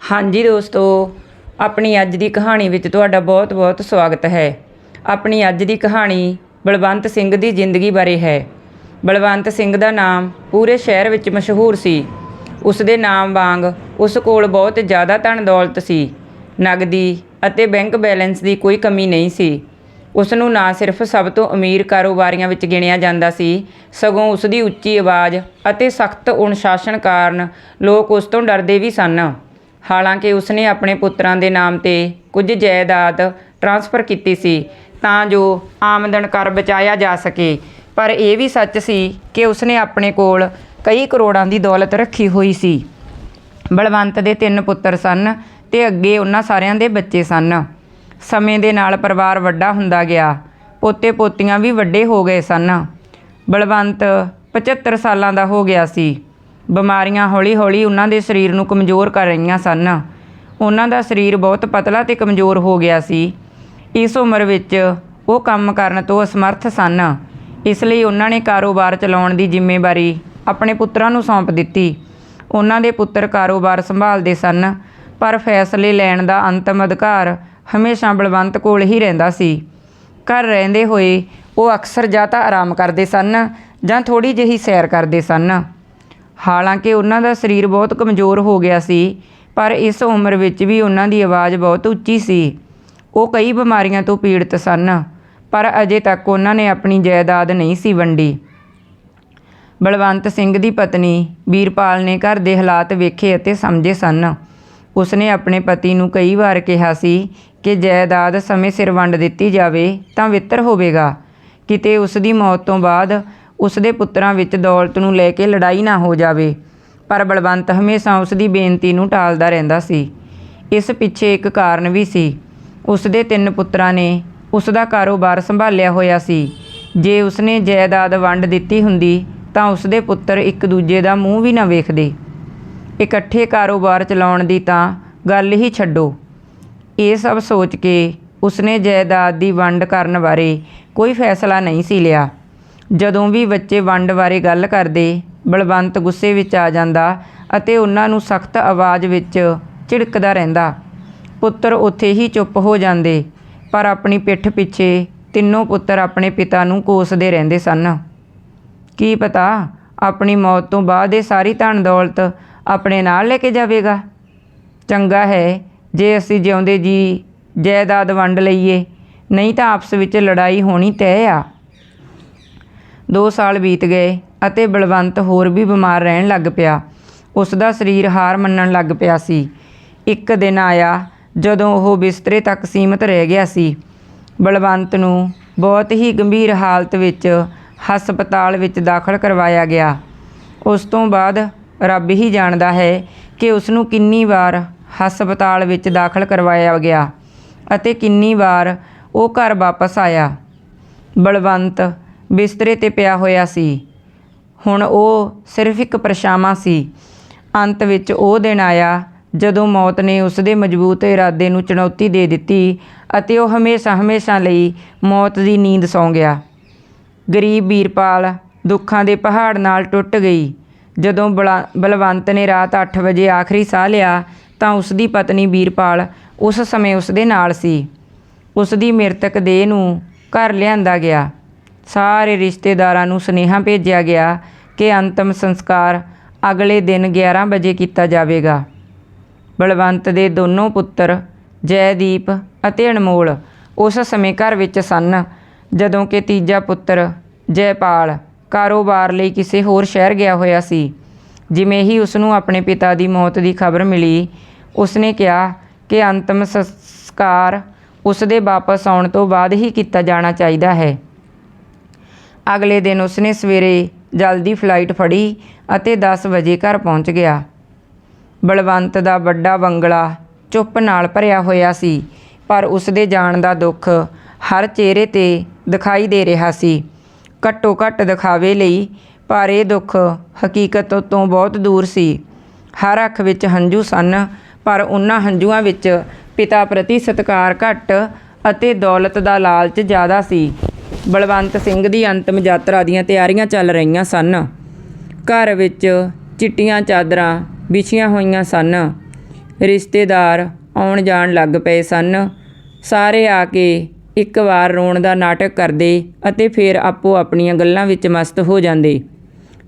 ਹਾਂਜੀ ਦੋਸਤੋ, ਆਪਣੀ ਅੱਜ ਦੀ ਕਹਾਣੀ ਵਿੱਚ ਤੁਹਾਡਾ ਬਹੁਤ-ਬਹੁਤ ਸਵਾਗਤ ਹੈ। ਆਪਣੀ ਅੱਜ ਦੀ ਕਹਾਣੀ ਬਲਵੰਤ ਸਿੰਘ ਦੀ ਜ਼ਿੰਦਗੀ ਬਾਰੇ ਹੈ। ਬਲਵੰਤ ਸਿੰਘ ਦਾ ਨਾਮ ਪੂਰੇ ਸ਼ਹਿਰ ਵਿੱਚ ਮਸ਼ਹੂਰ ਸੀ। ਉਸ ਦੇ ਨਾਮ ਵਾਂਗ ਉਸ ਕੋਲ ਬਹੁਤ ਜ਼ਿਆਦਾ ਧਨ ਦੌਲਤ ਸੀ। ਨਗਦੀ ਅਤੇ ਬੈਂਕ ਬੈਲੈਂਸ ਦੀ ਕੋਈ ਕਮੀ ਨਹੀਂ ਸੀ। ਉਸ ਨੂੰ ਨਾ ਸਿਰਫ ਸਭ ਤੋਂ ਅਮੀਰ ਕਾਰੋਬਾਰੀਆਂ ਵਿੱਚ ਗਿਣਿਆ ਜਾਂਦਾ ਸੀ, ਸਗੋਂ ਉਸ ਦੀ ਉੱਚੀ ਆਵਾਜ਼ ਅਤੇ ਸਖਤ ਅਨੁਸ਼ਾਸਨ ਕਾਰਨ ਲੋਕ ਉਸ ਤੋਂ ਡਰਦੇ ਵੀ ਸਨ। ਹਾਲਾਂਕਿ ਉਸਨੇ ਆਪਣੇ ਪੁੱਤਰਾਂ ਦੇ ਨਾਮ ਤੇ ਕੁਝ ਜਾਇਦਾਦ ਟ੍ਰਾਂਸਫਰ ਕੀਤੀ ਸੀ ਤਾਂ ਜੋ ਆਮਦਨ ਕਰ ਬਚਾਇਆ ਜਾ ਸਕੇ। ਪਰ ਇਹ ਵੀ ਸੱਚ ਸੀ ਕਿ ਉਸਨੇ ਆਪਣੇ ਕੋਲ ਕਈ ਕਰੋੜਾਂ ਦੀ ਦੌਲਤ ਰੱਖੀ ਹੋਈ ਸੀ। ਬਲਵੰਤ ਦੇ ਤਿੰਨ ਪੁੱਤਰ ਸਨ ਤੇ ਅੱਗੇ ਉਹਨਾਂ ਸਾਰਿਆਂ ਦੇ ਬੱਚੇ ਸਨ। ਸਮੇਂ ਦੇ ਨਾਲ ਪਰਿਵਾਰ ਵੱਡਾ ਹੁੰਦਾ ਗਿਆ। ਪੋਤੇ ਪੋਤੀਆਂ ਵੀ ਵੱਡੇ ਹੋ ਗਏ ਸਨ। ਬਲਵੰਤ 75 ਸਾਲਾਂ ਦਾ ਹੋ ਗਿਆ ਸੀ। ਬਿਮਾਰੀਆਂ ਹੌਲੀ-ਹੌਲੀ ਉਹਨਾਂ ਦੇ ਸਰੀਰ ਨੂੰ ਕਮਜ਼ੋਰ ਕਰ ਰਹੀਆਂ ਸਨ। ਉਹਨਾਂ ਦਾ ਸਰੀਰ ਬਹੁਤ ਪਤਲਾ ਤੇ ਕਮਜ਼ੋਰ ਹੋ ਗਿਆ ਸੀ। ਇਸ ਉਮਰ ਵਿੱਚ ਉਹ ਕੰਮ ਕਰਨ ਤੋਂ ਅਸਮਰਥ ਸਨ। ਇਸ ਲਈ ਉਹਨਾਂ ਨੇ ਕਾਰੋਬਾਰ ਚਲਾਉਣ ਦੀ ਜ਼ਿੰਮੇਵਾਰੀ ਆਪਣੇ ਪੁੱਤਰਾਂ ਨੂੰ ਸੌਂਪ ਦਿੱਤੀ। ਉਹਨਾਂ ਦੇ ਪੁੱਤਰ ਕਾਰੋਬਾਰ ਸੰਭਾਲਦੇ ਸਨ, ਪਰ ਫੈਸਲੇ ਲੈਣ ਦਾ ਅੰਤਮ ਅਧਿਕਾਰ ਹਮੇਸ਼ਾ ਬਲਵੰਤ ਕੋਲ ਹੀ ਰਹਿੰਦਾ ਸੀ। ਘਰ ਰਹਿੰਦੇ ਹੋਏ ਉਹ ਅਕਸਰ ਜਾਂ ਤਾਂ ਆਰਾਮ ਕਰਦੇ ਸਨ ਜਾਂ ਥੋੜੀ ਜਿਹੀ ਸੈਰ ਕਰਦੇ ਸਨ। ਹਾਲਾਂਕਿ ਉਹਨਾਂ ਦਾ ਸਰੀਰ ਬਹੁਤ ਕਮਜ਼ੋਰ ਹੋ ਗਿਆ ਸੀ, ਪਰ ਇਸ ਉਮਰ ਵਿੱਚ ਵੀ ਉਹਨਾਂ ਦੀ ਆਵਾਜ਼ ਬਹੁਤ ਉੱਚੀ ਸੀ। ਉਹ ਕਈ ਬਿਮਾਰੀਆਂ ਤੋਂ ਪੀੜਤ ਸਨ, ਪਰ ਅਜੇ ਤੱਕ ਉਹਨਾਂ ਨੇ ਆਪਣੀ ਜਾਇਦਾਦ ਨਹੀਂ ਸੀ ਵੰਡੀ। ਬਲਵੰਤ ਸਿੰਘ ਦੀ ਪਤਨੀ ਵੀਰਪਾਲ ਨੇ ਘਰ ਦੇ ਹਾਲਾਤ ਵੇਖੇ ਅਤੇ ਸਮਝੇ ਸਨ। ਉਸਨੇ ਆਪਣੇ ਪਤੀ ਨੂੰ ਕਈ ਵਾਰ ਕਿਹਾ ਸੀ ਕਿ ਜਾਇਦਾਦ ਸਮੇਂ ਸਿਰ ਵੰਡ ਦਿੱਤੀ ਜਾਵੇ ਤਾਂ ਬਿਹਤਰ ਹੋਵੇਗਾ। ਕਿਤੇ ਉਸ ਦੀ ਮੌਤ ਤੋਂ ਬਾਅਦ ਉਸ ਦੇ ਪੁੱਤਰਾਂ ਵਿੱਚ ਦੌਲਤ ਨੂੰ ਲੈ ਕੇ ਲੜਾਈ ਨਾ ਹੋ ਜਾਵੇ। ਪਰ ਬਲਵੰਤ ਹਮੇਸ਼ਾ ਉਸ ਦੀ ਬੇਨਤੀ ਨੂੰ ਟਾਲਦਾ ਰਹਿੰਦਾ ਸੀ। ਇਸ ਪਿੱਛੇ ਇੱਕ ਕਾਰਨ ਵੀ ਸੀ। ਉਸ ਦੇ ਤਿੰਨ ਪੁੱਤਰਾਂ ਨੇ ਉਸ ਦਾ ਕਾਰੋਬਾਰ ਸੰਭਾਲਿਆ ਹੋਇਆ ਸੀ। ਜੇ ਉਸਨੇ ਜਾਇਦਾਦ ਵੰਡ ਦਿੱਤੀ ਹੁੰਦੀ, ਤਾਂ ਉਸ ਦੇ ਪੁੱਤਰ ਇੱਕ ਦੂਜੇ ਦਾ ਮੂੰਹ ਵੀ ਨਾ ਵੇਖਦੇ। ਇਕੱਠੇ ਕਾਰੋਬਾਰ ਚਲਾਉਣ ਦੀ ਤਾਂ ਗੱਲ ਹੀ ਛੱਡੋ। ਇਹ ਸਭ ਸੋਚ ਕੇ ਉਸਨੇ ਜਾਇਦਾਦ ਦੀ ਵੰਡ ਕਰਨ ਬਾਰੇ ਕੋਈ ਫੈਸਲਾ ਨਹੀਂ ਸੀ ਲਿਆ। ਜਦੋਂ ਵੀ ਬੱਚੇ ਵੰਡ ਬਾਰੇ ਗੱਲ ਕਰਦੇ, ਬਲਵੰਤ ਗੁੱਸੇ ਵਿੱਚ ਆ ਜਾਂਦਾ ਅਤੇ ਉਹਨਾਂ ਨੂੰ ਸਖਤ ਆਵਾਜ਼ ਵਿੱਚ ਝਿੜਕਦਾ ਰਹਿੰਦਾ। ਪੁੱਤਰ ਉੱਥੇ ਹੀ ਚੁੱਪ ਹੋ ਜਾਂਦੇ, ਪਰ ਆਪਣੀ ਪਿੱਠ ਪਿੱਛੇ ਤਿੰਨੋਂ ਪੁੱਤਰ ਆਪਣੇ ਪਿਤਾ ਨੂੰ ਕੋਸਦੇ ਰਹਿੰਦੇ ਸਨ। ਕੀ ਪਤਾ ਆਪਣੀ ਮੌਤ ਤੋਂ ਬਾਅਦ ਇਹ ਸਾਰੀ ਧਨ ਦੌਲਤ ਆਪਣੇ ਨਾਲ ਲੈ ਕੇ ਜਾਵੇਗਾ? ਚੰਗਾ ਹੈ ਜੇ ਅਸੀਂ ਜਿਉਂਦੇ ਜੀ, ਜਾਇਦਾਦ ਵੰਡ ਲਈਏ, ਨਹੀਂ ਤਾਂ ਆਪਸ ਵਿੱਚ ਲੜਾਈ ਹੋਣੀ ਤੈਅ ਆ। ਦੋ ਸਾਲ ਬੀਤ ਗਏ ਅਤੇ ਬਲਵੰਤ ਹੋਰ ਵੀ ਬਿਮਾਰ ਰਹਿਣ ਲੱਗ ਪਿਆ। ਉਸ ਦਾ ਸਰੀਰ ਹਾਰ ਮੰਨਣ ਲੱਗ ਪਿਆ ਸੀ। ਇੱਕ ਦਿਨ ਆਇਆ, ਜਦੋਂ ਉਹ ਬਿਸਤਰੇ ਤੱਕ ਸੀਮਤ ਰਹਿ ਗਿਆ ਸੀ। ਬਲਵੰਤ ਨੂੰ ਬਹੁਤ ਹੀ ਗੰਭੀਰ ਹਾਲਤ ਵਿੱਚ ਹਸਪਤਾਲ ਵਿੱਚ ਦਾਖਲ ਕਰਵਾਇਆ ਗਿਆ। ਉਸ ਤੋਂ ਬਾਅਦ ਰੱਬ ਹੀ ਜਾਣਦਾ ਹੈ ਕਿ ਉਸ ਨੂੰ ਕਿੰਨੀ ਵਾਰ ਹਸਪਤਾਲ ਵਿੱਚ ਦਾਖਲ ਕਰਵਾਇਆ ਗਿਆ ਅਤੇ ਕਿੰਨੀ ਵਾਰ ਉਹ ਘਰ ਵਾਪਸ ਆਇਆ। ਬਲਵੰਤ ਬਿਸਤਰੇ ਤੇ ਪਿਆ ਹੋਇਆ ਸੀ। ਹੁਣ ਉਹ ਸਿਰਫ ਇੱਕ ਪਰਛਾਵਾਂ ਸੀ। ਅੰਤ ਵਿੱਚ ਉਹ ਦਿਨ ਆਇਆ ਜਦੋਂ ਮੌਤ ਨੇ ਉਸ ਦੇ ਮਜ਼ਬੂਤ ਇਰਾਦੇ ਨੂੰ ਚੁਣੌਤੀ ਦੇ ਦਿੱਤੀ ਅਤੇ ਉਹ ਹਮੇਸ਼ਾ ਹਮੇਸ਼ਾ ਲਈ ਮੌਤ ਦੀ ਨੀਂਦ ਸੌਂ ਗਿਆ। ਗਰੀਬ ਵੀਰਪਾਲ ਦੁੱਖਾਂ ਦੇ ਪਹਾੜ ਨਾਲ ਟੁੱਟ ਗਈ। ਜਦੋਂ ਬਲਾ- ਬਲਵੰਤ ਨੇ ਰਾਤ 8 ਵਜੇ ਆਖਰੀ ਸਾਹ ਲਿਆ ਤਾਂ ਉਸ ਦੀ ਪਤਨੀ ਵੀਰਪਾਲ ਉਸ ਸਮੇਂ ਉਸ ਦੇ ਨਾਲ ਸੀ। ਉਸ ਦੀ ਮ੍ਰਿਤਕ ਦੇਹ ਨੂੰ ਘਰ ਲਿਆਂਦਾ ਗਿਆ। ਸਾਰੇ ਰਿਸ਼ਤੇਦਾਰਾਂ ਨੂੰ ਸੁਨੇਹਾ ਭੇਜਿਆ ਗਿਆ ਕਿ ਅੰਤਮ ਸੰਸਕਾਰ ਅਗਲੇ ਦਿਨ 11 ਵਜੇ ਕੀਤਾ ਜਾਵੇਗਾ। ਬਲਵੰਤ ਦੇ ਦੋਨੋਂ ਪੁੱਤਰ, ਜੈਦੀਪ ਅਤੇ ਅਨਮੋਲ, ਉਸ ਸਮੇਂ ਘਰ ਵਿੱਚ ਸਨ, ਜਦੋਂ ਕਿ ਤੀਜਾ ਪੁੱਤਰ, ਜੈਪਾਲ, ਕਾਰੋਬਾਰ ਲਈ ਕਿਸੇ ਹੋਰ ਸ਼ਹਿਰ ਗਿਆ ਹੋਇਆ ਸੀ। ਜਿਵੇਂ ਹੀ ਉਸ ਨੂੰ ਆਪਣੇ ਪਿਤਾ ਦੀ ਮੌਤ ਦੀ ਖਬਰ ਮਿਲੀ, ਉਸਨੇ ਕਿਹਾ ਕਿ ਅੰਤਮ ਸੰਸਕਾਰ ਉਸ ਦੇ ਵਾਪਸ ਆਉਣ ਤੋਂ ਬਾਅਦ ਹੀ ਕੀਤਾ ਜਾਣਾ ਚਾਹੀਦਾ ਹੈ। ਅਗਲੇ ਦਿਨ ਉਸਨੇ ਸਵੇਰੇ ਜਲਦੀ ਫਲਾਈਟ ਫੜੀ ਅਤੇ 10 ਵਜੇ ਘਰ ਪਹੁੰਚ ਗਿਆ। ਬਲਵੰਤ ਦਾ ਵੱਡਾ ਬੰਗਲਾ ਚੁੱਪ ਨਾਲ ਭਰਿਆ ਹੋਇਆ ਸੀ, ਪਰ ਉਸ ਦੇ ਜਾਣ ਦਾ ਦੁੱਖ ਹਰ ਚਿਹਰੇ ਤੇ ਦਿਖਾਈ ਦੇ ਰਿਹਾ ਸੀ। ਘੱਟੋ ਘੱਟ ਦਿਖਾਵੇ ਲਈ, ਪਰ ਇਹ ਦੁੱਖ ਹਕੀਕਤ ਤੋਂ ਬਹੁਤ ਦੂਰ ਸੀ। ਹਰ ਅੱਖ ਵਿੱਚ ਹੰਝੂ ਸਨ, ਪਰ ਉਹਨਾਂ ਹੰਝੂਆਂ ਵਿੱਚ ਪਿਤਾ ਪ੍ਰਤੀ ਸਤਿਕਾਰ ਘੱਟ ਅਤੇ ਦੌਲਤ ਦਾ ਲਾਲਚ ਜ਼ਿਆਦਾ ਸੀ। ਬਲਵੰਤ ਸਿੰਘ ਦੀ ਅੰਤਮ ਯਾਤਰਾ ਦੀਆਂ ਤਿਆਰੀਆਂ ਚੱਲ ਰਹੀਆਂ ਸਨ। ਘਰ ਵਿੱਚ ਚਿੱਟੀਆਂ ਚਾਦਰਾਂ ਵਿਛੀਆਂ ਹੋਈਆਂ ਸਨ। ਰਿਸ਼ਤੇਦਾਰ ਆਉਣ ਜਾਣ ਲੱਗ ਪਏ ਸਨ। ਸਾਰੇ ਆ ਕੇ ਇੱਕ ਵਾਰ ਰੋਣ ਦਾ ਨਾਟਕ ਕਰਦੇ ਅਤੇ ਫਿਰ ਆਪੋ ਆਪਣੀਆਂ ਗੱਲਾਂ ਵਿੱਚ ਮਸਤ ਹੋ ਜਾਂਦੇ।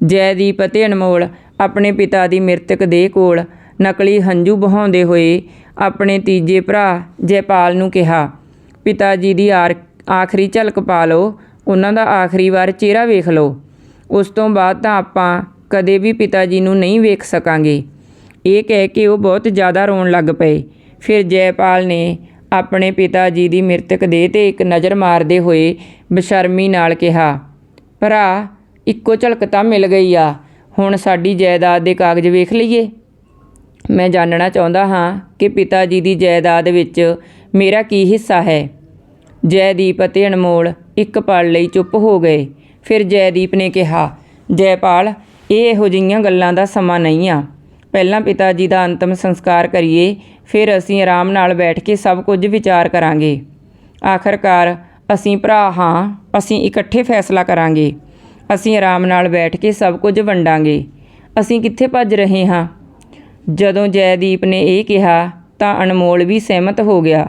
ਜੈਦੀਪ ਅਤੇ ਅਨਮੋਲ ਆਪਣੇ ਪਿਤਾ ਦੀ ਮ੍ਰਿਤਕ ਦੇਹ ਕੋਲ ਨਕਲੀ ਹੰਝੂ ਬਹਾਉਂਦੇ ਹੋਏ ਆਪਣੇ ਤੀਜੇ ਭਰਾ ਜੈਪਾਲ ਨੂੰ ਕਿਹਾ, ਪਿਤਾ ਜੀ ਦੀ ਆਰ- ਆਖਰੀ ਝਲਕ ਪਾ ਲਓ, ਉਹਨਾਂ ਦਾ ਆਖਰੀ ਵਾਰ ਚਿਹਰਾ ਵੇਖ ਲਓ। ਉਸ ਤੋਂ ਬਾਅਦ ਤਾਂ ਆਪਾਂ ਕਦੇ ਵੀ ਪਿਤਾ ਜੀ ਨੂੰ ਨਹੀਂ ਵੇਖ ਸਕਾਂਗੇ। ਇਹ ਕਹਿ ਕੇ ਉਹ ਬਹੁਤ ਜ਼ਿਆਦਾ ਰੋਣ ਲੱਗ ਪਏ। ਫਿਰ ਜੈਪਾਲ ਨੇ ਆਪਣੇ ਪਿਤਾ ਜੀ ਦੀ ਮ੍ਰਿਤਕ ਦੇਹ ਤੇ ਇੱਕ ਨਜ਼ਰ ਮਾਰਦੇ ਹੋਏ ਬਸ਼ਰਮੀ ਨਾਲ ਕਿਹਾ, ਭਰਾ, ਇੱਕੋ ਝਲਕ ਤਾਂ ਮਿਲ ਗਈ ਆ। ਹੁਣ ਸਾਡੀ ਜਾਇਦਾਦ ਦੇ ਕਾਗਜ਼ ਵੇਖ ਲਈਏ। ਮੈਂ ਜਾਣਨਾ ਚਾਹੁੰਦਾ ਹਾਂ ਕਿ ਪਿਤਾ ਜੀ ਦੀ ਜਾਇਦਾਦ ਵਿੱਚ ਮੇਰਾ ਕੀ ਹਿੱਸਾ ਹੈ। ਜੈਦੀਪ ਅਤੇ ਅਨਮੋਲ ਇੱਕ ਪਲ ਲਈ ਚੁੱਪ ਹੋ ਗਏ। ਫਿਰ ਜੈਦੀਪ ਨੇ ਕਿਹਾ, ਜੈਪਾਲ, ਇਹ ਇਹੋ ਜਿਹੀਆਂ ਗੱਲਾਂ ਦਾ ਸਮਾਂ ਨਹੀਂ ਆ। ਪਹਿਲਾਂ ਪਿਤਾ ਜੀ ਦਾ ਅੰਤਮ ਸੰਸਕਾਰ ਕਰੀਏ, ਫਿਰ ਅਸੀਂ ਆਰਾਮ ਨਾਲ ਬੈਠ ਕੇ ਸਭ ਕੁਝ ਵਿਚਾਰ ਕਰਾਂਗੇ। ਆਖਰਕਾਰ ਅਸੀਂ ਭਰਾ ਹਾਂ, ਅਸੀਂ ਇਕੱਠੇ ਫੈਸਲਾ ਕਰਾਂਗੇ। ਅਸੀਂ ਆਰਾਮ ਨਾਲ ਬੈਠ ਕੇ ਸਭ ਕੁਝ ਵੰਡਾਂਗੇ। ਅਸੀਂ ਕਿੱਥੇ ਭੱਜ ਰਹੇ ਹਾਂ? ਜਦੋਂ ਜੈਦੀਪ ਨੇ ਇਹ ਕਿਹਾ, ਤਾਂ ਅਨਮੋਲ ਵੀ ਸਹਿਮਤ ਹੋ ਗਿਆ।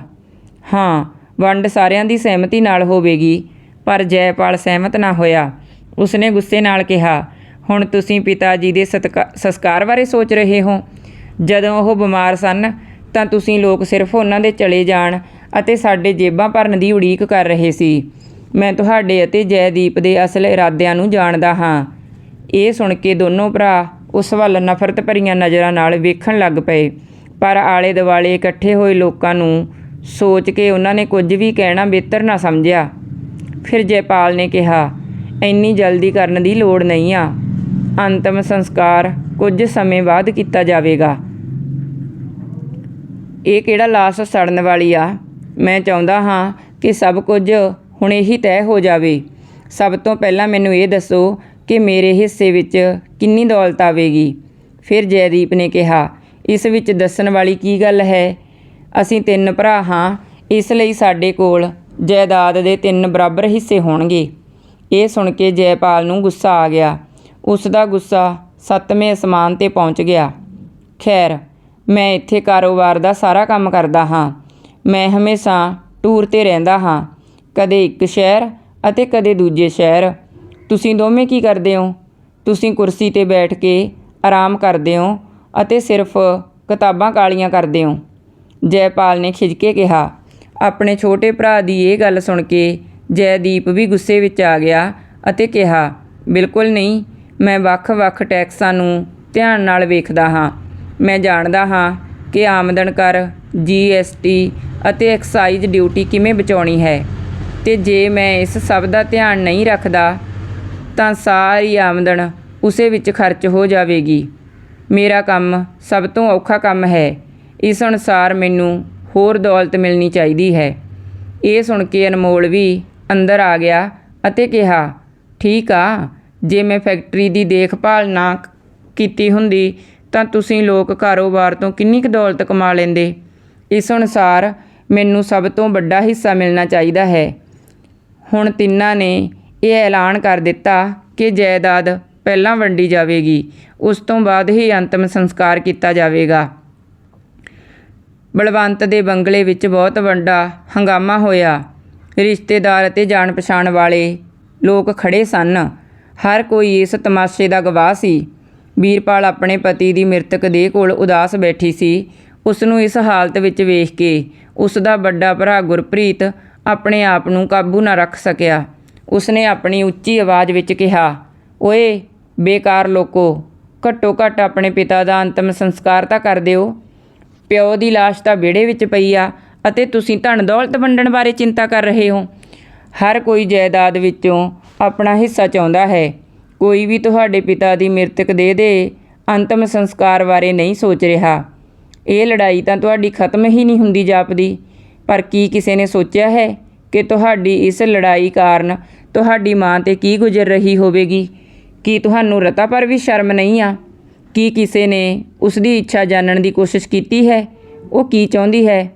ਹਾਂ ਵੰਡ ਸਾਰਿਆਂ ਦੀ ਸਹਿਮਤੀ ਨਾਲ ਹੋਵੇਗੀ, ਪਰ ਜੈਪਾਲ ਸਹਿਮਤ ਨਾ ਹੋਇਆ। ਉਸਨੇ ਗੁੱਸੇ ਨਾਲ ਕਿਹਾ, ਹੁਣ ਤੁਸੀਂ ਪਿਤਾ ਜੀ ਦੇ ਸਤਕਾ- ਸੰਸਕਾਰ ਬਾਰੇ ਸੋਚ ਰਹੇ ਹੋ? ਜਦੋਂ ਉਹ ਬਿਮਾਰ ਸਨ, ਤਾਂ ਤੁਸੀਂ ਲੋਕ ਸਿਰਫ ਉਹਨਾਂ ਦੇ ਚਲੇ ਜਾਣ ਅਤੇ ਸਾਡੇ ਜੇਬਾਂ ਭਰਨ ਦੀ ਉਡੀਕ ਕਰ ਰਹੇ ਸੀ। ਮੈਂ ਤੁਹਾਡੇ ਅਤੇ ਜੈਦੀਪ ਦੇ ਅਸਲ ਇਰਾਦਿਆਂ ਨੂੰ ਜਾਣਦਾ ਹਾਂ। ਇਹ ਸੁਣ ਕੇ ਦੋਨੋਂ ਭਰਾ ਉਸ ਵੱਲ ਨਫ਼ਰਤ ਭਰੀਆਂ ਨਜ਼ਰਾਂ ਨਾਲ ਵੇਖਣ ਲੱਗ ਪਏ, ਪਰ ਆਲੇ ਦੁਆਲੇ ਇਕੱਠੇ ਹੋਏ ਲੋਕਾਂ ਨੂੰ ਸੋਚ ਕੇ ਉਹਨਾਂ ਨੇ ਕੁਝ ਵੀ ਕਹਿਣਾ ਬਿਹਤਰ ਨਾ ਸਮਝਿਆ। ਫਿਰ ਜੈਪਾਲ ਨੇ ਕਿਹਾ, ਇੰਨੀ ਜਲਦੀ ਕਰਨ ਦੀ ਲੋੜ ਨਹੀਂ ਆ। ਅੰਤਮ ਸੰਸਕਾਰ ਕੁਝ ਸਮੇਂ ਬਾਅਦ ਕੀਤਾ ਜਾਵੇਗਾ। ਇਹ ਕਿਹੜਾ ਲਾਸ਼ ਸੜਨ ਵਾਲੀ ਆ? ਮੈਂ ਚਾਹੁੰਦਾ ਹਾਂ ਕਿ ਸਭ ਕੁਝ ਹੁਣੇ ਹੀ ਤੈਅ ਹੋ ਜਾਵੇ। ਸਭ ਤੋਂ ਪਹਿਲਾਂ ਮੈਨੂੰ ਇਹ ਦੱਸੋ ਕਿ ਮੇਰੇ ਹਿੱਸੇ ਵਿੱਚ ਕਿੰਨੀ ਦੌਲਤ ਆਵੇਗੀ? ਫਿਰ ਜੈਦੀਪ ਨੇ ਕਿਹਾ, ਇਸ ਵਿੱਚ ਦੱਸਣ ਵਾਲੀ ਕੀ ਗੱਲ ਹੈ ਅਸੀਂ ਤਿੰਨ ਭਰਾ ਹਾਂ, ਇਸ ਲਈ ਸਾਡੇ ਕੋਲ ਜਾਇਦਾਦ ਦੇ ਤਿੰਨ ਬਰਾਬਰ ਹਿੱਸੇ ਹੋਣਗੇ। ਇਹ ਸੁਣ ਕੇ ਜੈਪਾਲ ਨੂੰ ਗੁੱਸਾ ਆ ਗਿਆ। ਉਸ ਦਾ ਗੁੱਸਾ ਸੱਤਵੇਂ ਅਸਮਾਨ ਤੇ ਪਹੁੰਚ ਗਿਆ। ਖੈਰ, ਮੈਂ ਇੱਥੇ ਕਾਰੋਬਾਰ ਦਾ ਸਾਰਾ ਕੰਮ ਕਰਦਾ ਹਾਂ। ਮੈਂ ਹਮੇਸ਼ਾ ਟੂਰ ਤੇ ਰਹਿੰਦਾ ਹਾਂ, ਕਦੇ ਇੱਕ ਸ਼ਹਿਰ ਅਤੇ ਕਦੇ ਦੂਜੇ ਸ਼ਹਿਰ। ਤੁਸੀਂ ਦੋਵੇਂ ਕੀ ਕਰਦੇ ਹੋ? ਤੁਸੀਂ ਕੁਰਸੀ ਤੇ ਬੈਠ ਕੇ ਆਰਾਮ ਕਰਦੇ ਹੋ ਅਤੇ ਸਿਰਫ ਕਿਤਾਬਾਂ ਕਾਲੀਆਂ ਕਰਦੇ ਹੋ। ਜੈਪਾਲ ਨੇ ਖਿੱਚ ਕੇ ਕਿਹਾ, ਆਪਣੇ ਛੋਟੇ ਭਰਾ ਦੀ ਇਹ ਗੱਲ ਸੁਣ ਕੇ ਜੈਦੀਪ ਵੀ ਗੁੱਸੇ ਵਿੱਚ ਆ ਗਿਆ ਅਤੇ ਕਿਹਾ, ਬਿਲਕੁਲ ਨਹੀਂ, ਮੈਂ ਵੱਖ-ਵੱਖ ਟੈਕਸਾਂ ਨੂੰ ਧਿਆਨ ਨਾਲ ਵੇਖਦਾ ਹਾਂ। ਮੈਂ ਜਾਣਦਾ ਹਾਂ ਕਿ ਆਮਦਨ ਕਰ ਜੀਐਸਟੀ ਅਤੇ ਐਕਸਾਈਜ਼ ਡਿਊਟੀ ਕਿਵੇਂ ਬਚਾਉਣੀ ਹੈ। ਤੇ ਜੇ ਮੈਂ ਇਸ ਸਭ ਦਾ ਧਿਆਨ ਨਹੀਂ ਰੱਖਦਾ, ਤਾਂ ਸਾਰੀ ਆਮਦਨ ਉਸੇ ਵਿੱਚ ਖਰਚ ਹੋ ਜਾਵੇਗੀ। ਮੇਰਾ ਕੰਮ ਸਭ ਤੋਂ ਔਖਾ ਕੰਮ ਹੈ। ਇਸ ਅਨੁਸਾਰ ਮੈਨੂੰ ਹੋਰ ਦੌਲਤ ਮਿਲਣੀ ਚਾਹੀਦੀ ਹੈ। ਇਹ ਸੁਣ ਕੇ ਅਨਮੋਲ ਵੀ ਅੰਦਰ ਆ ਗਿਆ ਅਤੇ ਕਿਹਾ, ਠੀਕ ਆ, ਜੇ ਮੈਂ ਫੈਕਟਰੀ ਦੀ ਦੇਖਭਾਲ ਨਾ ਕੀਤੀ ਹੁੰਦੀ ਤਾਂ ਤੁਸੀਂ ਲੋਕ ਕਾਰੋਬਾਰ ਤੋਂ ਕਿੰਨੀ ਕੁ ਦੌਲਤ ਕਮਾ ਲੈਂਦੇ? ਇਸ ਅਨੁਸਾਰ ਮੈਨੂੰ ਸਭ ਤੋਂ ਵੱਡਾ ਹਿੱਸਾ ਮਿਲਣਾ ਚਾਹੀਦਾ ਹੈ। ਹੁਣ ਤਿੰਨਾਂ ਨੇ ਇਹ ਐਲਾਨ ਕਰ ਦਿੱਤਾ ਕਿ ਜਾਇਦਾਦ ਪਹਿਲਾਂ ਵੰਡੀ ਜਾਵੇਗੀ, ਉਸ ਤੋਂ ਬਾਅਦ ਹੀ ਅੰਤਮ ਸੰਸਕਾਰ ਕੀਤਾ ਜਾਵੇਗਾ। ਬਲਵੰਤ ਦੇ ਬੰਗਲੇ ਵਿੱਚ ਬਹੁਤ ਵੱਡਾ ਹੰਗਾਮਾ ਹੋਇਆ। ਰਿਸ਼ਤੇਦਾਰ ਅਤੇ ਜਾਣ ਪਛਾਣ ਵਾਲੇ ਲੋਕ ਖੜੇ ਸਨ। ਹਰ ਕੋਈ ਇਸ ਤਮਾਸ਼ੇ ਦਾ ਗਵਾਹ ਸੀ। ਵੀਰਪਾਲ ਆਪਣੇ ਪਤੀ ਦੀ ਮ੍ਰਿਤਕ ਦੇਹ ਕੋਲ ਉਦਾਸ ਬੈਠੀ ਸੀ। ਉਸ ਨੂੰ ਇਸ ਹਾਲਤ ਵਿੱਚ ਵੇਖ ਕੇ ਉਸ ਦਾ ਵੱਡਾ ਭਰਾ ਗੁਰਪ੍ਰੀਤ ਆਪਣੇ ਆਪ ਨੂੰ ਕਾਬੂ ਨਾ ਰੱਖ ਸਕਿਆ। ਉਸਨੇ ਆਪਣੀ ਉੱਚੀ ਆਵਾਜ਼ ਵਿੱਚ ਕਿਹਾ, ਓਏ, ਬੇਕਾਰ ਲੋਕੋ ਘੱਟੋ ਘੱਟ ਆਪਣੇ ਪਿਤਾ ਦਾ ਅੰਤਮ ਸੰਸਕਾਰ ਤਾਂ ਕਰ ਦਿਓ। ਪਿਓ ਦੀ ਲਾਸ਼ ਤਾਂ ਵਿਹੜੇ ਵਿੱਚ ਪਈ ਆ ਅਤੇ ਤੁਸੀਂ ਧਨ ਦੌਲਤ ਵੰਡਣ ਬਾਰੇ ਚਿੰਤਾ ਕਰ ਰਹੇ ਹੋ। ਹਰ ਕੋਈ ਜਾਇਦਾਦ ਵਿੱਚੋਂ ਆਪਣਾ ਹਿੱਸਾ ਚਾਹੁੰਦਾ ਹੈ। ਕੋਈ ਵੀ ਤੁਹਾਡੇ ਪਿਤਾ ਦੀ ਮ੍ਰਿਤਕ ਦੇਹ ਦੇ ਅੰਤਮ ਸੰਸਕਾਰ ਬਾਰੇ ਨਹੀਂ ਸੋਚ ਰਿਹਾ। ਇਹ ਲੜਾਈ ਤਾਂ ਤੁਹਾਡੀ ਖਤਮ ਹੀ ਨਹੀਂ ਹੁੰਦੀ ਜਾਪਦੀ। ਪਰ ਕੀ ਕਿਸੇ ਨੇ ਸੋਚਿਆ ਹੈ ਕਿ ਤੁਹਾਡੀ ਇਸ ਲੜਾਈ ਕਾਰਨ ਤੁਹਾਡੀ ਮਾਂ ਤੇ ਕੀ ਗੁਜ਼ਰ ਰਹੀ ਹੋਵੇਗੀ? ਕੀ ਤੁਹਾਨੂੰ ਰਤਾ ਪਰ ਵੀ ਸ਼ਰਮ ਨਹੀਂ ਆ? ਕੀ ਕਿਸੇ ਨੇ ਉਸ ਦੀ ਇੱਛਾ ਜਾਣਨ ਦੀ ਕੋਸ਼ਿਸ਼ ਕੀਤੀ ਹੈ? ਉਹ ਕੀ ਚਾਹੁੰਦੀ ਹੈ?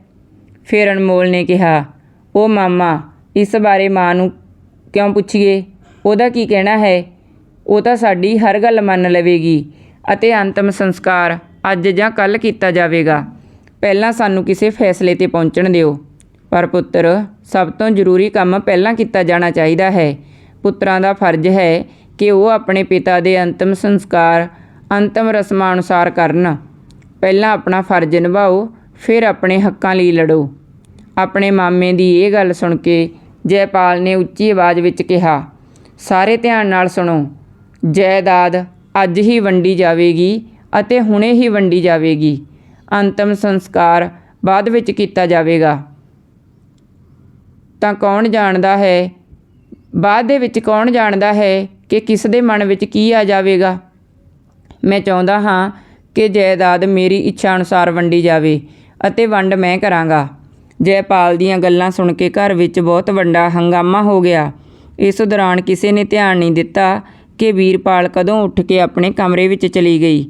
ਫਿਰ ਅਨਮੋਲ ਨੇ ਕਿਹਾ ਉਹ ਮਾਮਾ, ਇਸ ਬਾਰੇ ਮਾਂ ਨੂੰ ਕਿਉਂ ਪੁੱਛੀਏ? ਉਹਦਾ ਕੀ ਕਹਿਣਾ ਹੈ? ਉਹ ਤਾਂ ਸਾਡੀ ਹਰ ਗੱਲ ਮੰਨ ਲਵੇਗੀ ਅਤੇ ਅੰਤਮ ਸੰਸਕਾਰ ਅੱਜ ਜਾਂ ਕੱਲ ਕੀਤਾ ਜਾਵੇਗਾ। ਪਹਿਲਾਂ ਸਾਨੂੰ ਕਿਸੇ ਫੈਸਲੇ ਤੇ ਪਹੁੰਚਣ ਦਿਓ। ਪਰ ਪੁੱਤਰ, ਸਭ ਤੋਂ ਜ਼ਰੂਰੀ ਕੰਮ ਪਹਿਲਾਂ ਕੀਤਾ ਜਾਣਾ ਚਾਹੀਦਾ ਹੈ। ਪੁੱਤਰਾਂ ਦਾ ਫਰਜ਼ ਹੈ ਕਿ ਉਹ ਆਪਣੇ ਪਿਤਾ ਦੇ ਅੰਤਮ ਸੰਸਕਾਰ ਅੰਤਮ ਰਸਮਾਂ ਅਨੁਸਾਰ ਕਰਨ। ਪਹਿਲਾਂ ਆਪਣਾ ਫਰਜ਼ ਨਿਭਾਓ, ਫਿਰ ਆਪਣੇ ਹੱਕਾਂ ਲਈ ਲੜੋ। ਆਪਣੇ ਮਾਮੇ ਦੀ ਇਹ ਗੱਲ ਸੁਣ ਕੇ ਜੈਪਾਲ ਨੇ ਉੱਚੀ ਆਵਾਜ਼ ਵਿੱਚ ਕਿਹਾ, ਸਾਰੇ ਧਿਆਨ ਨਾਲ ਸੁਣੋ ਜਾਇਦਾਦ ਅੱਜ ਹੀ ਵੰਡੀ ਜਾਵੇਗੀ ਅਤੇ ਹੁਣੇ ਹੀ ਵੰਡੀ ਜਾਵੇਗੀ। ਅੰਤਮ ਸੰਸਕਾਰ ਬਾਅਦ ਵਿੱਚ ਕੀਤਾ ਜਾਵੇਗਾ। ਤਾਂ ਕੌਣ ਜਾਣਦਾ ਹੈ, ਬਾਅਦ ਦੇ ਵਿੱਚ ਕੌਣ ਜਾਣਦਾ ਹੈ ਕਿ ਕਿਸ ਦੇ ਮਨ ਵਿੱਚ ਕੀ ਆ ਜਾਵੇਗਾ? ਮੈਂ ਚਾਹੁੰਦਾ ਹਾਂ ਕਿ ਜਾਇਦਾਦ ਮੇਰੀ ਇੱਛਾ ਅਨੁਸਾਰ ਵੰਡੀ ਜਾਵੇ ਅਤੇ ਵੰਡ ਮੈਂ ਕਰਾਂਗਾ। ਜੈਪਾਲ ਦੀਆਂ ਗੱਲਾਂ ਸੁਣ ਕੇ ਘਰ ਵਿੱਚ ਬਹੁਤ ਵੱਡਾ ਹੰਗਾਮਾ ਹੋ ਗਿਆ। ਇਸ ਦੌਰਾਨ ਕਿਸੇ ਨੇ ਧਿਆਨ ਨਹੀਂ ਦਿੱਤਾ ਕਿ ਵੀਰਪਾਲ ਕਦੋਂ ਉੱਠ ਕੇ ਆਪਣੇ ਕਮਰੇ ਵਿੱਚ ਚਲੀ ਗਈ।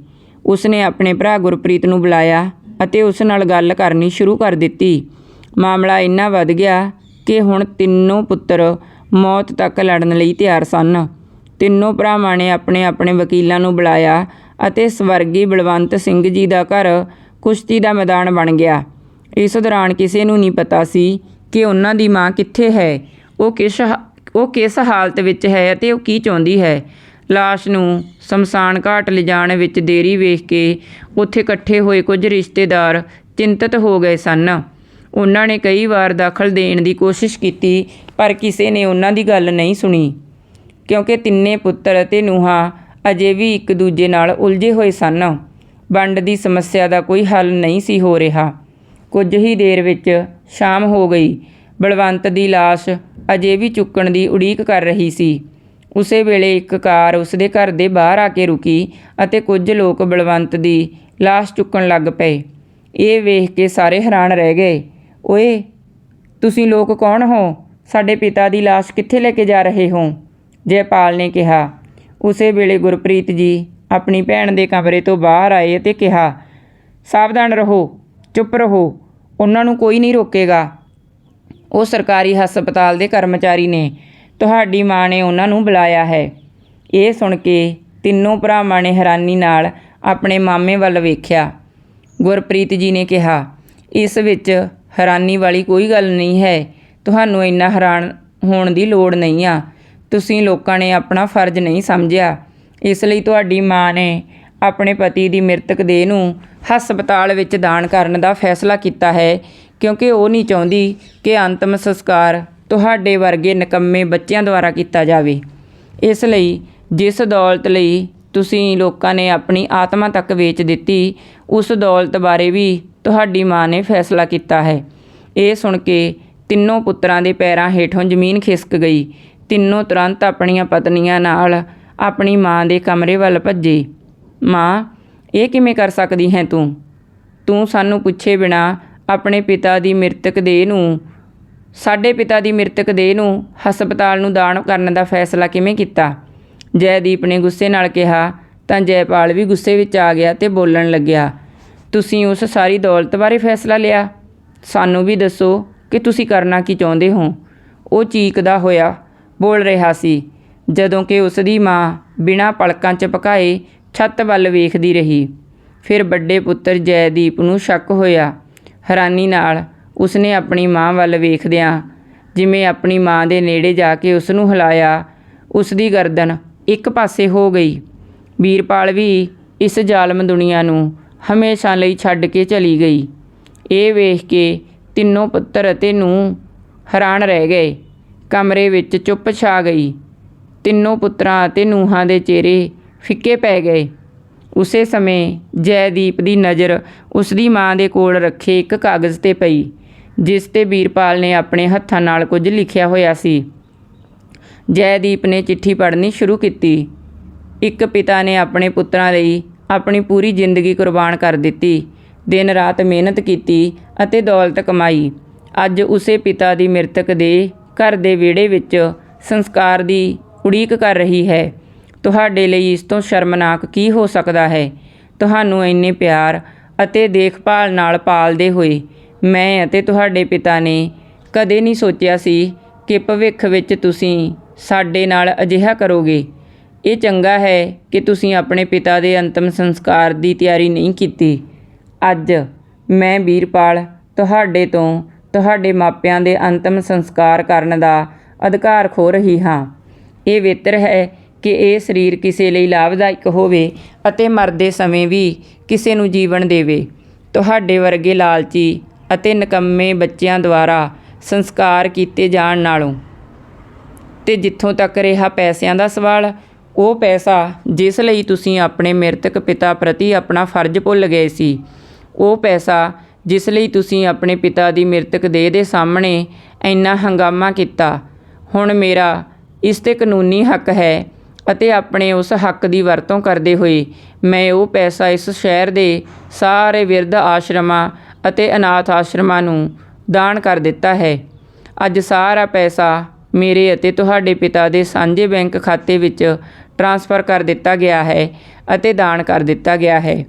ਉਸਨੇ ਆਪਣੇ ਭਰਾ ਗੁਰਪ੍ਰੀਤ ਨੂੰ ਬੁਲਾਇਆ ਅਤੇ ਉਸ ਨਾਲ ਗੱਲ ਕਰਨੀ ਸ਼ੁਰੂ ਕਰ ਦਿੱਤੀ। ਮਾਮਲਾ ਇੰਨਾ ਵੱਧ ਗਿਆ ਕਿ ਹੁਣ ਤਿੰਨੋਂ ਪੁੱਤਰ ਮੌਤ ਤੱਕ ਲੜਨ ਲਈ ਤਿਆਰ ਸਨ। ਤਿੰਨੋਂ ਭਰਾਵਾਂ ਨੇ ਆਪਣੇ ਆਪਣੇ ਵਕੀਲਾਂ ਨੂੰ ਬੁਲਾਇਆ ਅਤੇ ਸਵਰਗੀ ਬਲਵੰਤ ਸਿੰਘ ਜੀ ਦਾ ਘਰ ਕੁਸ਼ਤੀ ਦਾ ਮੈਦਾਨ ਬਣ ਗਿਆ। ਇਸ ਦੌਰਾਨ ਕਿਸੇ ਨੂੰ ਨਹੀਂ ਪਤਾ ਸੀ ਕਿ ਉਹਨਾਂ ਦੀ ਮਾਂ ਕਿੱਥੇ ਹੈ, ਉਹ ਕਿਸ ਉਹ ਕਿਸ ਹਾਲਤ ਵਿੱਚ ਹੈ ਅਤੇ ਉਹ ਕੀ ਚਾਹੁੰਦੀ ਹੈ। ਲਾਸ਼ ਨੂੰ ਸ਼ਮਸ਼ਾਨ ਘਾਟ ਲਿਜਾਣ ਵਿੱਚ ਦੇਰੀ ਵੇਖ ਕੇ ਉੱਥੇ ਇਕੱਠੇ ਹੋਏ ਕੁਝ ਰਿਸ਼ਤੇਦਾਰ ਚਿੰਤਤ ਹੋ ਗਏ ਸਨ। ਉਹਨਾਂ ਨੇ ਕਈ ਵਾਰ ਦਖਲ ਦੇਣ ਦੀ ਕੋਸ਼ਿਸ਼ ਕੀਤੀ, ਪਰ ਕਿਸੇ ਨੇ ਉਹਨਾਂ ਦੀ ਗੱਲ ਨਹੀਂ ਸੁਣੀ। ਕਿਉਂਕਿ ਤਿੰਨੇ ਪੁੱਤਰ ਅਤੇ ਨੂਹਾਂ ਅਜੇ ਵੀ ਇੱਕ ਦੂਜੇ ਨਾਲ ਉਲਝੇ ਹੋਏ ਸਨ। ਵੰਡ ਦੀ ਸਮੱਸਿਆ ਦਾ ਕੋਈ ਹੱਲ ਨਹੀਂ ਸੀ ਹੋ ਰਿਹਾ। ਕੁਝ ਹੀ ਦੇਰ ਵਿੱਚ ਸ਼ਾਮ ਹੋ ਗਈ। ਬਲਵੰਤ ਦੀ ਲਾਸ਼ ਅਜੇ ਵੀ ਚੁੱਕਣ ਦੀ ਉਡੀਕ ਕਰ ਰਹੀ ਸੀ। ਉਸੇ ਵੇਲੇ ਇੱਕ ਕਾਰ ਉਸਦੇ ਘਰ ਦੇ ਬਾਹਰ ਆ ਕੇ ਰੁਕੀ ਅਤੇ ਕੁਝ ਲੋਕ ਬਲਵੰਤ ਦੀ ਲਾਸ਼ ਚੁੱਕਣ ਲੱਗ ਪਏ। ਇਹ ਵੇਖ ਕੇ ਸਾਰੇ ਹੈਰਾਨ ਰਹਿ ਗਏ। ਓਏ, ਤੁਸੀਂ ਲੋਕ ਕੌਣ ਹੋ? ਸਾਡੇ ਪਿਤਾ ਦੀ ਲਾਸ਼ ਕਿੱਥੇ ਲੈ ਕੇ ਜਾ ਰਹੇ ਹੋ? ਜੈਪਾਲ ਨੇ ਕਿਹਾ। ਉਸੇ ਵੇਲੇ ਗੁਰਪ੍ਰੀਤ ਜੀ ਆਪਣੀ ਭੈਣ ਦੇ ਕਮਰੇ ਤੋਂ ਬਾਹਰ ਆਏ ਅਤੇ ਕਿਹਾ, ਸਾਵਧਾਨ ਰਹੋ, ਚੁੱਪ ਰਹੋ, ਉਹਨਾਂ ਨੂੰ ਕੋਈ ਨਹੀਂ ਰੋਕੇਗਾ। ਉਹ ਸਰਕਾਰੀ ਹਸਪਤਾਲ ਦੇ ਕਰਮਚਾਰੀ ਨੇ ਤੁਹਾਡੀ ਮਾਂ ਨੇ ਉਹਨਾਂ ਨੂੰ ਬੁਲਾਇਆ ਹੈ। ਇਹ ਸੁਣ ਕੇ ਤਿੰਨੋਂ ਭਰਾਵਾਂ ਨੇ ਹੈਰਾਨੀ ਨਾਲ ਆਪਣੇ ਮਾਮੇ ਵੱਲ ਵੇਖਿਆ। ਗੁਰਪ੍ਰੀਤ ਜੀ ਨੇ ਕਿਹਾ, ਇਸ ਵਿੱਚ ਹੈਰਾਨੀ ਵਾਲੀ ਕੋਈ ਗੱਲ ਨਹੀਂ ਹੈ। ਤੁਹਾਨੂੰ ਇੰਨਾ ਹੈਰਾਨ ਹੋਣ ਦੀ ਲੋੜ ਨਹੀਂ ਆ। ਤੁਸੀਂ ਲੋਕਾਂ ਨੇ ਆਪਣਾ ਫਰਜ਼ ਨਹੀਂ ਸਮਝਿਆ। ਇਸ ਲਈ ਤੁਹਾਡੀ ਮਾਂ ਨੇ ਆਪਣੇ ਪਤੀ ਦੀ ਮ੍ਰਿਤਕ ਦੇਹ ਨੂੰ ਹਸਪਤਾਲ ਵਿੱਚ ਦਾਨ ਕਰਨ ਦਾ ਫੈਸਲਾ ਕੀਤਾ ਹੈ, ਕਿਉਂਕਿ ਉਹ ਨਹੀਂ ਚਾਹੁੰਦੀ ਕਿ ਅੰਤਮ ਸੰਸਕਾਰ ਤੁਹਾਡੇ ਵਰਗੇ ਨਿਕੰਮੇ ਬੱਚਿਆਂ ਦੁਆਰਾ ਕੀਤਾ ਜਾਵੇ। ਇਸ ਲਈ ਜਿਸ ਦੌਲਤ ਲਈ ਤੁਸੀਂ ਲੋਕਾਂ ਨੇ ਆਪਣੀ ਆਤਮਾ ਤੱਕ ਵੇਚ ਦਿੱਤੀ, ਉਸ ਦੌਲਤ ਬਾਰੇ ਵੀ ਤੁਹਾਡੀ ਮਾਂ ਨੇ ਫੈਸਲਾ ਕੀਤਾ ਹੈ। ਇਹ ਸੁਣ ਕੇ ਤਿੰਨੋਂ ਪੁੱਤਰਾਂ ਦੇ ਪੈਰਾਂ ਹੇਠੋਂ ਜ਼ਮੀਨ ਖਿਸਕ ਗਈ। ਤਿੰਨੋਂ ਤੁਰੰਤ ਆਪਣੀਆਂ ਪਤਨੀਆਂ ਨਾਲ ਆਪਣੀ ਮਾਂ ਦੇ ਕਮਰੇ ਵੱਲ ਭੱਜੇ। ਮਾਂ, ਇਹ ਕਿਵੇਂ ਕਰ ਸਕਦੀ ਹੈ ਤੂੰ? ਤੂੰ ਸਾਨੂੰ ਪੁੱਛੇ ਬਿਨਾ ਆਪਣੇ ਪਿਤਾ ਦੀ ਮ੍ਰਿਤਕ ਦੇਹ ਨੂੰ, ਸਾਡੇ ਪਿਤਾ ਦੀ ਮ੍ਰਿਤਕ ਦੇਹ ਨੂੰ ਹਸਪਤਾਲ ਨੂੰ ਦਾਨ ਕਰਨ ਦਾ ਫੈਸਲਾ ਕਿਵੇਂ ਕੀਤਾ? ਜੈਦੀਪ ਨੇ ਗੁੱਸੇ ਨਾਲ ਕਿਹਾ, ਤਾਂ ਜੈਪਾਲ ਵੀ ਗੁੱਸੇ ਵਿੱਚ ਆ ਗਿਆ ਤੇ ਬੋਲਣ ਲੱਗਿਆ, ਤੁਸੀਂ ਉਸ ਸਾਰੀ ਦੌਲਤ ਬਾਰੇ ਫੈਸਲਾ ਲਿਆ? ਸਾਨੂੰ ਵੀ ਦੱਸੋ ਕਿ ਤੁਸੀਂ ਕਰਨਾ ਕੀ ਚਾਹੁੰਦੇ ਹੋ? ਉਹ ਚੀਕਦਾ ਹੋਇਆ। ਬੋਲ ਰਿਹਾ ਸੀ, ਜਦੋਂ ਕਿ ਉਸ ਦੀ ਮਾਂ ਬਿਨਾਂ ਪਲਕਾਂ 'ਚ ਪਕਾਏ ਛੱਤ ਵੱਲ ਵੇਖਦੀ ਰਹੀ। ਫਿਰ ਵੱਡੇ ਪੁੱਤਰ ਜੈਦੀਪ ਨੂੰ ਸ਼ੱਕ ਹੋਇਆ। ਹੈਰਾਨੀ ਨਾਲ ਉਸਨੇ ਆਪਣੀ ਮਾਂ ਵੱਲ ਵੇਖਦਿਆਂ ਜਿਵੇਂ ਆਪਣੀ ਮਾਂ ਦੇ ਨੇੜੇ ਜਾ ਕੇ ਉਸ ਨੂੰ ਹਿਲਾਇਆ ਉਸ ਦੀ ਗਰਦਨ ਇੱਕ ਪਾਸੇ ਹੋ ਗਈ। ਵੀਰਪਾਲ ਵੀ ਇਸ ਜ਼ਾਲਮ ਦੁਨੀਆ ਨੂੰ ਹਮੇਸ਼ਾ ਲਈ ਛੱਡ ਕੇ ਚਲੀ ਗਈ। ਇਹ ਵੇਖ ਕੇ ਤਿੰਨੋਂ ਪੁੱਤਰ ਅਤੇ ਨੂੰ ਹੈਰਾਨ ਰਹਿ ਗਏ। ਕਮਰੇ ਵਿੱਚ ਚੁੱਪ ਛਾ ਗਈ। ਤਿੰਨੋਂ ਪੁੱਤਰਾਂ ਅਤੇ ਨੂੰਹਾਂ ਦੇ ਚਿਹਰੇ ਫਿੱਕੇ ਪੈ ਗਏ। ਉਸੇ ਸਮੇਂ ਜੈਦੀਪ ਦੀ ਨਜ਼ਰ ਉਸ ਦੀ ਮਾਂ ਦੇ ਕੋਲ ਰੱਖੇ ਇੱਕ ਕਾਗਜ਼ ਤੇ ਪਈ, ਜਿਸ ਤੇ ਵੀਰਪਾਲ ਨੇ ਆਪਣੇ ਹੱਥਾਂ ਨਾਲ ਕੁਝ ਲਿਖਿਆ ਹੋਇਆ ਸੀ। ਜੈਦੀਪ ਨੇ ਚਿੱਠੀ ਪੜ੍ਹਨੀ ਸ਼ੁਰੂ ਕੀਤੀ। ਇੱਕ ਪਿਤਾ ਨੇ ਆਪਣੇ ਪੁੱਤਰਾਂ ਲਈ ਆਪਣੀ ਪੂਰੀ ਜ਼ਿੰਦਗੀ ਕੁਰਬਾਨ ਕਰ ਦਿੱਤੀ, ਦਿਨ ਰਾਤ ਮਿਹਨਤ ਕੀਤੀ ਅਤੇ ਦੌਲਤ ਕਮਾਈ। ਅੱਜ ਉਸੇ ਪਿਤਾ ਦੀ ਮ੍ਰਿਤਕ ਦੇ ਘਰ ਦੇ ਵਿਹੜੇ ਵਿੱਚ ਸੰਸਕਾਰ ਦੀ ਉਡੀਕ ਕਰ ਰਹੀ ਹੈ। ਤੁਹਾਡੇ ਲਈ ਇਸ ਤੋਂ ਸ਼ਰਮਨਾਕ ਕੀ ਹੋ ਸਕਦਾ ਹੈ? ਤੁਹਾਨੂੰ ਇੰਨੇ ਪਿਆਰ ਅਤੇ ਦੇਖਭਾਲ ਨਾਲ ਪਾਲਦੇ ਹੋਏ ਮੈਂ ਅਤੇ ਤੁਹਾਡੇ ਪਿਤਾ ਨੇ ਕਦੇ ਨਹੀਂ ਸੋਚਿਆ ਸੀ ਕਿ ਭਵਿੱਖ ਵਿੱਚ ਤੁਸੀਂ ਸਾਡੇ ਨਾਲ ਅਜਿਹਾ ਕਰੋਗੇ। ਇਹ ਚੰਗਾ ਹੈ ਕਿ ਤੁਸੀਂ ਆਪਣੇ ਪਿਤਾ ਦੇ ਅੰਤਮ ਸੰਸਕਾਰ ਦੀ ਤਿਆਰੀ ਨਹੀਂ ਕੀਤੀ। ਅੱਜ ਮੈਂ ਵੀਰਪਾਲ ਤੁਹਾਡੇ ਤੋਂ ਤੁਹਾਡੇ ਮਾਪਿਆਂ ਦੇ ਅੰਤਮ ਸੰਸਕਾਰ ਕਰਨ ਦਾ ਅਧਿਕਾਰ ਖੋ ਰਹੀ ਹਾਂ। ਇਹ ਬਿਹਤਰ ਹੈ ਕਿ ਇਹ ਸਰੀਰ ਕਿਸੇ ਲਈ ਲਾਭਦਾਇਕ ਹੋਵੇ ਅਤੇ ਮਰਦੇ ਸਮੇਂ ਵੀ ਕਿਸੇ ਨੂੰ ਜੀਵਨ ਦੇਵੇ। ਤੁਹਾਡੇ ਵਰਗੇ ਲਾਲਚੀ ਅਤੇ ਨਕੰਮੇ ਬੱਚਿਆਂ ਦੁਆਰਾ ਸੰਸਕਾਰ ਕੀਤੇ ਜਾਣ ਨਾਲੋਂ। ਤੇ ਜਿੱਥੋਂ ਤੱਕ ਰਿਹਾ ਪੈਸਿਆਂ ਦਾ ਸਵਾਲ, ਉਹ ਪੈਸਾ ਜਿਸ ਲਈ ਤੁਸੀਂ ਆਪਣੇ ਮ੍ਰਿਤਕ ਪਿਤਾ ਪ੍ਰਤੀ ਆਪਣਾ ਫਰਜ਼ ਭੁੱਲ ਗਏ ਸੀ, ਉਹ ਪੈਸਾ ਜਿਸ ਲਈ ਤੁਸੀਂ ਆਪਣੇ ਪਿਤਾ ਦੀ ਮ੍ਰਿਤਕ ਦੇਹ ਦੇ ਸਾਹਮਣੇ ਇੰਨਾ ਹੰਗਾਮਾ ਕੀਤਾ। ਹੁਣ ਮੇਰਾ ਇਸ ਤੇ ਕਾਨੂੰਨੀ ਹੱਕ ਹੈ ਅਤੇ ਆਪਣੇ ਉਸ ਹੱਕ ਦੀ ਵਰਤੋਂ ਕਰਦੇ ਹੋਏ ਮੈਂ ਉਹ ਪੈਸਾ ਇਸ ਸ਼ਹਿਰ ਦੇ ਸਾਰੇ ਵਿਰਧ ਆਸ਼ਰਮਾਂ ਅਤੇ ਅਨਾਥ ਆਸ਼ਰਮਾਂ ਨੂੰ ਦਾਨ ਕਰ ਦਿੱਤਾ ਹੈ। ਅੱਜ ਸਾਰਾ ਪੈਸਾ ਮੇਰੇ ਅਤੇ ਤੁਹਾਡੇ ਪਿਤਾ ਦੇ ਸਾਂਝੇ ਬੈਂਕ ਖਾਤੇ ਵਿੱਚ ਟ੍ਰਾਂਸਫਰ ਕਰ ਦਿੱਤਾ ਗਿਆ ਹੈ ਅਤੇ ਦਾਨ ਕਰ ਦਿੱਤਾ ਗਿਆ ਹੈ।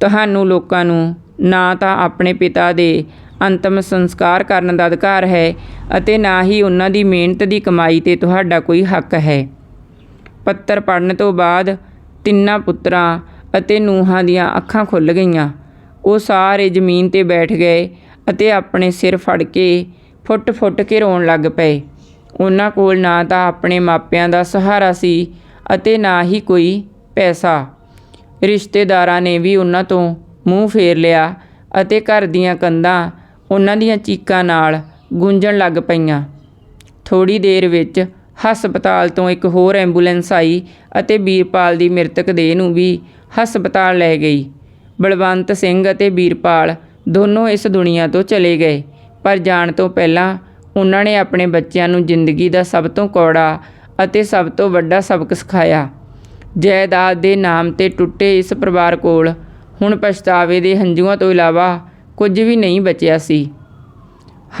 ਤੁਹਾਨੂੰ ਲੋਕਾਂ ਨੂੰ ਨਾ ਤਾਂ ਆਪਣੇ ਪਿਤਾ ਦੇ ਅੰਤਮ ਸੰਸਕਾਰ ਕਰਨ ਦਾ ਅਧਿਕਾਰ ਹੈ ਅਤੇ ਨਾ ਹੀ ਉਹਨਾਂ ਦੀ ਮਿਹਨਤ ਦੀ ਕਮਾਈ ਤੇ ਤੁਹਾਡਾ ਕੋਈ ਹੱਕ ਹੈ। ਪੱਤਰ ਪੜਨ ਤੋਂ ਬਾਅਦ ਤਿੰਨਾਂ ਪੁੱਤਰਾਂ ਅਤੇ ਨੂੰਹਾਂ ਦੀਆਂ ਅੱਖਾਂ ਖੁੱਲ ਗਈਆਂ। ਉਹ ਸਾਰੇ ਜ਼ਮੀਨ ਤੇ ਬੈਠ ਗਏ ਅਤੇ ਆਪਣੇ ਸਿਰ ਫੜ ਕੇ ਫੁੱਟ-ਫੁੱਟ ਕੇ ਰੋਣ ਲੱਗ ਪਏ। ਉਹਨਾਂ ਕੋਲ ਨਾ ਤਾਂ ਆਪਣੇ ਮਾਪਿਆਂ ਦਾ ਸਹਾਰਾ ਸੀ ਅਤੇ ਨਾ ਹੀ ਕੋਈ ਪੈਸਾ। ਰਿਸ਼ਤੇਦਾਰਾਂ ਨੇ ਵੀ ਉਹਨਾਂ ਤੋਂ ਮੂੰਹ ਫੇਰ ਲਿਆ ਅਤੇ ਘਰ ਦੀਆਂ ਕੰਧਾਂ ਉਹਨਾਂ ਦੀਆਂ ਚੀਕਾਂ ਨਾਲ ਗੂੰਜਣ ਲੱਗ ਪਈਆਂ। ਥੋੜੀ ਦੇਰ ਵਿੱਚ ਹਸਪਤਾਲ ਤੋਂ ਇੱਕ ਹੋਰ ਐਂਬੂਲੈਂਸ ਆਈ ਅਤੇ ਵੀਰਪਾਲ ਦੀ ਮ੍ਰਿਤਕ ਦੇਹ ਨੂੰ ਵੀ ਹਸਪਤਾਲ ਲੈ ਗਈ। ਬਲਵੰਤ ਸਿੰਘ ਅਤੇ ਵੀਰਪਾਲ ਦੋਨੋਂ ਇਸ ਦੁਨੀਆ ਤੋਂ ਚਲੇ ਗਏ, ਪਰ ਜਾਣ ਤੋਂ ਪਹਿਲਾਂ ਉਹਨਾਂ ਨੇ ਆਪਣੇ ਬੱਚਿਆਂ ਨੂੰ ਜ਼ਿੰਦਗੀ ਦਾ ਸਭ ਤੋਂ ਕੌੜਾ ਅਤੇ ਸਭ ਤੋਂ ਵੱਡਾ ਸਬਕ ਸਿਖਾਇਆ। ਜਾਇਦਾਦ ਦੇ ਨਾਮ ਤੇ ਟੁੱਟੇ ਇਸ ਪਰਿਵਾਰ ਕੋਲ ਹੁਣ ਪਛਤਾਵੇ ਦੇ ਹੰਝੂਆਂ ਤੋਂ ਇਲਾਵਾ ਕੁਝ ਵੀ ਨਹੀਂ ਬਚਿਆ ਸੀ।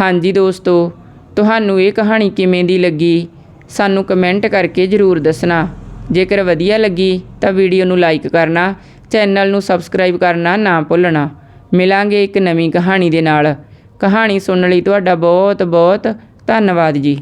ਹਾਂਜੀ ਦੋਸਤੋ, ਤੁਹਾਨੂੰ ਇਹ ਕਹਾਣੀ ਕਿਵੇਂ ਦੀ ਲੱਗੀ? ਸਾਨੂੰ ਕਮੈਂਟ ਕਰਕੇ ਜ਼ਰੂਰ ਦੱਸਣਾ। ਜੇਕਰ ਵਧੀਆ ਲੱਗੀ ਤਾਂ ਵੀਡੀਓ ਨੂੰ ਲਾਈਕ ਕਰਨਾ, ਚੈਨਲ ਨੂੰ ਸਬਸਕ੍ਰਾਈਬ ਕਰਨਾ ਨਾ ਭੁੱਲਣਾ। ਮਿਲਾਂਗੇ ਇੱਕ ਨਵੀਂ ਕਹਾਣੀ ਦੇ ਨਾਲ। ਕਹਾਣੀ ਸੁਣਨ ਲਈ ਤੁਹਾਡਾ ਬਹੁਤ ਬਹੁਤ ਧੰਨਵਾਦ ਜੀ।